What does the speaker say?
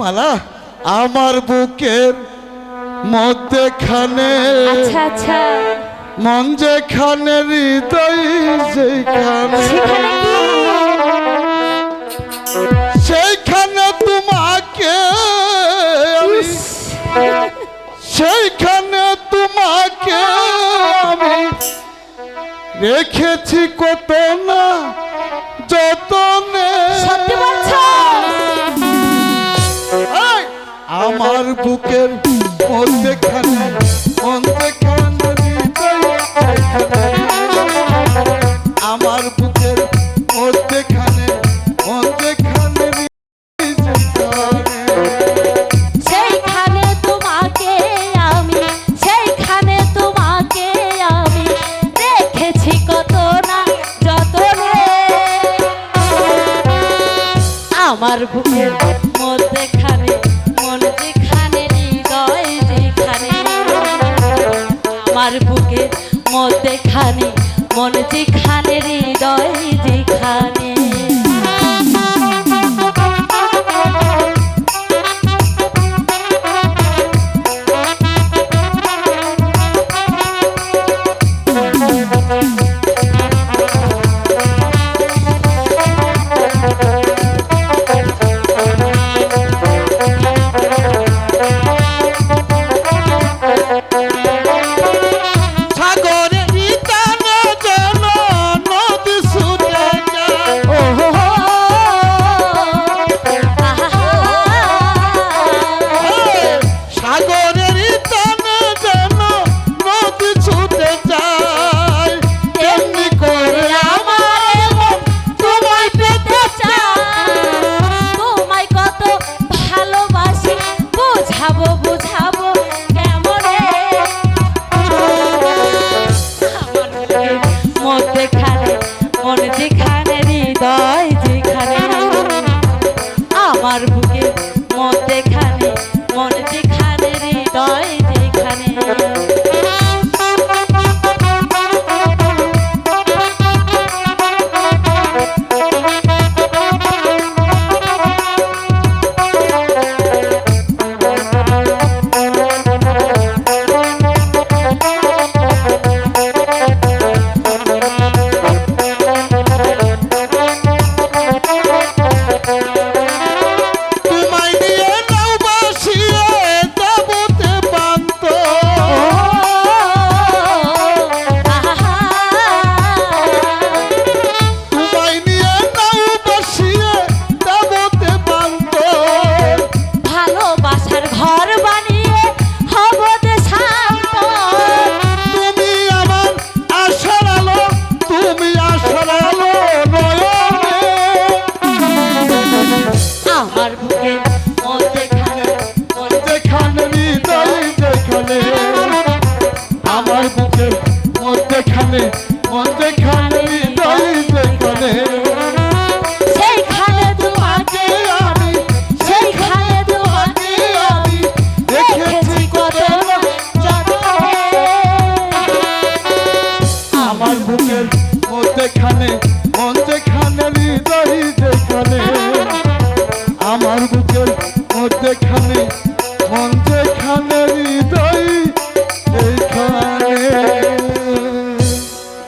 মালা আমার বুকের মধ্যেখানে। আচ্ছা আচ্ছা। মন যেখানে হৃদয় যেখানে। সেইখানে তোমাকে সেইখানে তোমাকে আমি। রেখেছি কত না যতনে। আমার বুকের মধ্যেখানে আমার বুকের হৃদয় যেখানে। সেইখানে তোমাকে আমি, সেইখানে তোমাকে আমি রেখেছি কত না যতনে আমার মন যেখানে হৃদয় হৃদয় Krishna. যেখানে মন যেখানে হৃদয় যেখানে। আমার বুকের মধ্যেখানে মন যেখানে হৃদয়